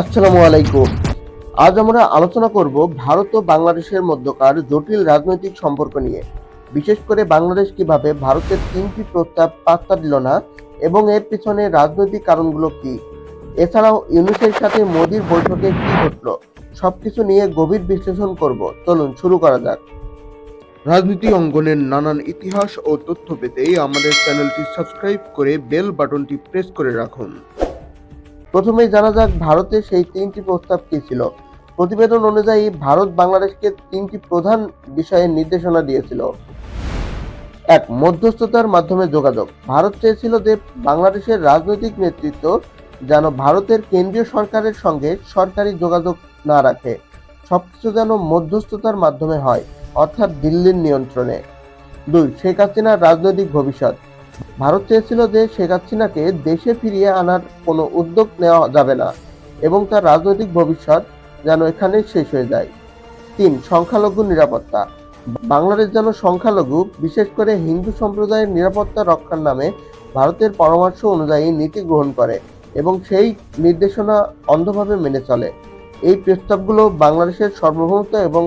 আসসালামু আলাইকুম। আজ আমরা আলোচনা করব ভারত ও বাংলাদেশের মধ্যকার জটিল রাজনৈতিক সম্পর্ক নিয়ে। বিশেষ করে বাংলাদেশ কীভাবে ভারতের তিনটি প্রস্তাব পাত্তা দিল না এবং এর পিছনে রাজনৈতিক কারণগুলো কি? এছাড়াও ইউনুসের সাথে মোদির বৈঠকে কি ঘটলো? সবকিছু নিয়ে গভীর বিশ্লেষণ করব। চলুন শুরু করা যাক। রাজনীতি অঙ্গনের নানান ইতিহাস ও তথ্য পেতে আমাদের চ্যানেলটি সাবস্ক্রাইব করে বেল বাটনটি প্রেস করে রাখুন। প্রথমেই জানা যাক ভারতের সেই তিনটি প্রস্তাব কি ছিল। প্রতিবেদন অনুযায়ী ভারত বাংলাদেশকে তিনটি প্রধান বিষয়ে নির্দেশনা দিয়েছিল। এক, মধ্যস্থতার মাধ্যমে যোগাযোগ। ভারত চেয়েছিল যে বাংলাদেশের রাজনৈতিক নেতৃত্ব যেন ভারতের কেন্দ্রীয় সরকারের সঙ্গে সরকারি যোগাযোগ না রাখে, সবকিছু যেন মধ্যস্থতার মাধ্যমে হয়, অর্থাৎ দিল্লির নিয়ন্ত্রণে। দুই, শেখ হাসিনার রাজনৈতিক ভবিষ্যৎ। ভারত চেয়েছিল যে শেখ হাসিনাকে দেশে ফিরিয়ে আনার কোনো উদ্যোগ নেওয়া যাবে না এবং তার রাজনৈতিক ভবিষ্যৎ যেন এখানে শেষ হয়ে যায়। তিন, সংখ্যালঘু নিরাপত্তা। বাংলাদেশ যেন সংখ্যালঘু, বিশেষ করে হিন্দু সম্প্রদায়ের নিরাপত্তা রক্ষার নামে ভারতের পরামর্শ অনুযায়ী নীতি গ্রহণ করে এবং সেই নির্দেশনা অন্ধভাবে মেনে চলে। এই প্রস্তাবগুলো বাংলাদেশের সার্বভৌমত্ব এবং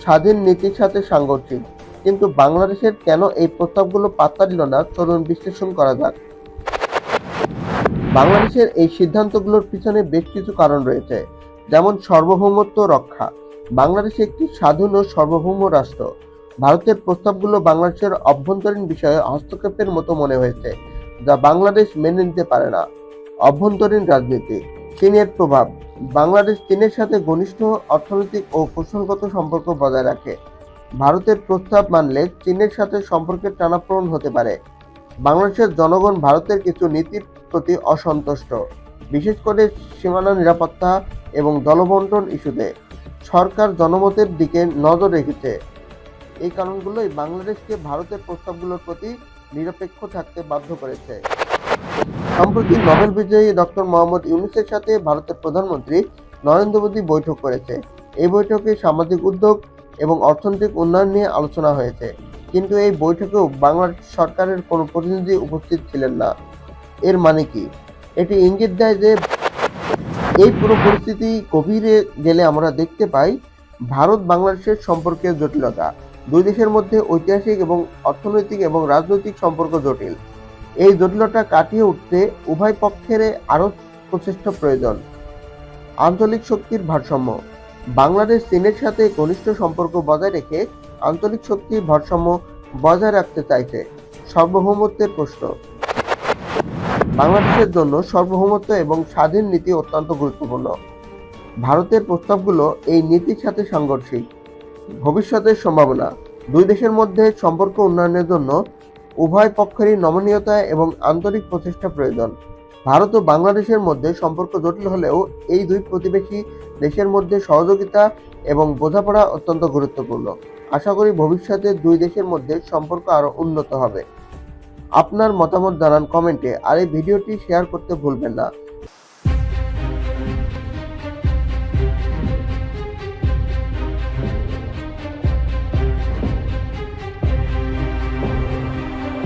স্বাধীন নীতির সাথে সাংঘর্ষিক। কিন্তু বাংলাদেশের কেন এই প্রস্তাবগুলো পাত্তা দিল না? চলুন বিশ্লেষণ করা যাক। বাংলাদেশের এই সিদ্ধান্তগুলোর পিছনে বেশ কিছু কারণ রয়েছে। যেমন সার্বভৌমত্ব রক্ষা। বাংলাদেশ একটি স্বাধীন ও সার্বভৌম রাষ্ট্র। ভারতের প্রস্তাবগুলো বাংলাদেশের অভ্যন্তরীণ বিষয়ে হস্তক্ষেপের মতো মনে হয়েছে, যা বাংলাদেশ মেনে নিতে পারে না। অভ্যন্তরীণ রাজনীতি। চীনের প্রভাব। বাংলাদেশ চীনের সাথে ঘনিষ্ঠ অর্থনৈতিক ও কৌশলগত সম্পর্ক বজায় রাখে। ভারতের প্রস্তাব মানলে চীনের সাথে সম্পর্কের টানাপোড়েন হতে পারে। বাংলাদেশের জনগণ ভারতের কিছু নীতির প্রতি অসন্তুষ্ট, বিশেষ করে সীমানা নিরাপত্তা এবং দলবন্টন ইস্যুতে। সরকার জনমতের দিকে নজর রেখেছে। এই কারণগুলোই বাংলাদেশকে ভারতের প্রস্তাবগুলোর প্রতি নিরপেক্ষ থাকতে বাধ্য করেছে। সম্প্রতি নোবেল বিজয়ী ডক্টর মোহাম্মদ ইউনুসের সাথে ভারতের প্রধানমন্ত্রী নরেন্দ্র মোদী বৈঠক করেছে। এই বৈঠকে সামাজিক উদ্যোগ এবং অর্থনৈতিক উন্নয়ন নিয়ে আলোচনা হয়েছে। কিন্তু এই বৈঠকেও বাংলাদেশ সরকারের কোনো প্রতিনিধি উপস্থিত ছিলেন না। এর মানে কি? এটি ইঙ্গিত দেয় যে, এই পুরো পরিস্থিতি গভীরে গেলে আমরা দেখতে পাই, ভারত বাংলাদেশের সম্পর্কের জটিলতা। দুই দেশের মধ্যে ঐতিহাসিক এবং অর্থনৈতিক এবং রাজনৈতিক সম্পর্ক জটিল। এই জটিলতা কাটিয়ে উঠতে উভয় পক্ষের আরও প্রচেষ্টা প্রয়োজন। আঞ্চলিক শক্তির ভারসাম্য। বাংলাদেশ চীনের সাথে ঘনিষ্ঠ সম্পর্ক বজায় রেখে আঞ্চলিক শক্তির ভারসাম্য বজায় রাখতে চাইছে সার্বভৌমত্বের প্রশ্ন। বাংলাদেশের জন্য সার্বভৌমত্ব এবং স্বাধীন নীতি অত্যন্ত গুরুত্বপূর্ণ। ভারতের প্রস্তাবগুলো এই নীতির সাথে সাংঘর্ষিক। ভবিষ্যতের সম্ভাবনা। দুই দেশের মধ্যে সম্পর্ক উন্নয়নের জন্য উভয় পক্ষেরই নমনীয়তা এবং আন্তরিক প্রচেষ্টা প্রয়োজন। ভারত ও বাংলাদেশের মধ্যে সম্পর্ক জটিল হলেও এই দুই প্রতিবেশী দেশের মধ্যে সহযোগিতা এবং বোঝাপড়া অত্যন্ত গুরুত্বপূর্ণ। আশা করি ভবিষ্যতে দুই দেশের মধ্যে সম্পর্ক আরও উন্নত হবে। আপনার মতামত জানান কমেন্টে আর এই ভিডিওটি শেয়ার করতে ভুলবেন না।